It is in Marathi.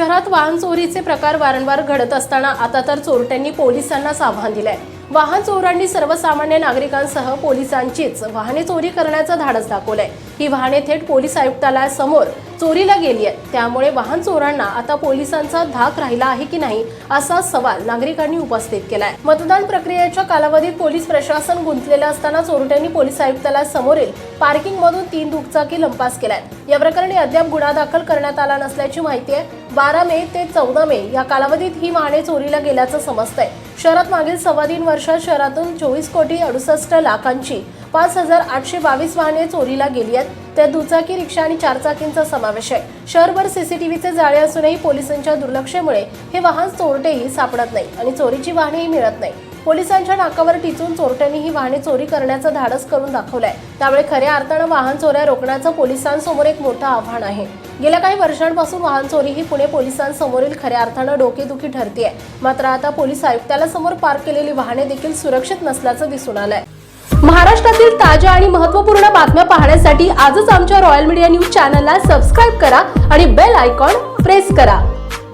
शहरात वाहन चोरीचे प्रकार वारंवार घडत असताना आता तर चोरट्यांनी पोलिसांनाच आव्हान दिलंय. वाहन चोरांनी सर्वसामान्य नागरिकांसह पोलिसांचीच वाहने चोरी करण्याचं धाडस दाखवलंय. ही वाहने थेट पोलीस आयुक्तालयासमोर चोरीला गेली आहेत. त्यामुळे वाहन चोरांना आता पोलिसांचा धाक राहिला आहे की नाही असा सवाल नागरिकांनी उपस्थित केलाय. मतदान प्रक्रियेच्या कालावधीत पोलीस प्रशासन गुंतलेलं असताना चोरट्यांनी पोलीस आयुक्तालयासमोरील पार्किंग मधून तीन दुचाकी लंपास केलाय या प्रकरणी अद्याप गुन्हा दाखल करण्यात आला नसल्याची माहिती आहे. बारा मे ते चौदा मे या कालावधीत ही वाहने चोरीला गेल्याचं समजतंय. शहरात मागील सव्वा तीन वर्षात शहरातून चोवीस कोटी अडुसष्ट लाखांची पाच हजार आठशे बावीस वाहने चोरीला गेली आहेत. त्यात दुचाकी रिक्षा आणि चारचाकींचा समावेश आहे. शहरभर सीसीटीव्हीचे जाळे असूनही पोलिसांच्या दुर्लक्षामुळे हे वाहन चोरटेही सापडत नाही आणि चोरीची वाहनेही मिळत नाही पोलिसांच्या नाकावर टिचून चोरट्यांनी ही वाहने चोरी करण्याचं धाडस करून दाखवलंय. त्यामुळे खऱ्या अर्थानं वाहन चोऱ्या रोखण्याचं पोलिसांसमोर एक मोठं आव्हान आहे. गेल्या काही वर्षांपासून वाहन चोरी ही पुणे पोलिसांसमोरील खऱ्या अर्थानं डोकेदुखी ठरतीये. मात्र आता पोलीस आयुक्तालयासमोर पार्क केलेली वाहने देखील सुरक्षित नसल्याचं दिसून आलंय. महाराष्ट्रातील ताज्या आणि महत्त्वपूर्ण बातम्या पाहण्यासाठी आजच आमच्या रॉयल मीडिया न्यूज चॅनलला सबस्क्राईब करा आणि बेल आयकॉन प्रेस करा.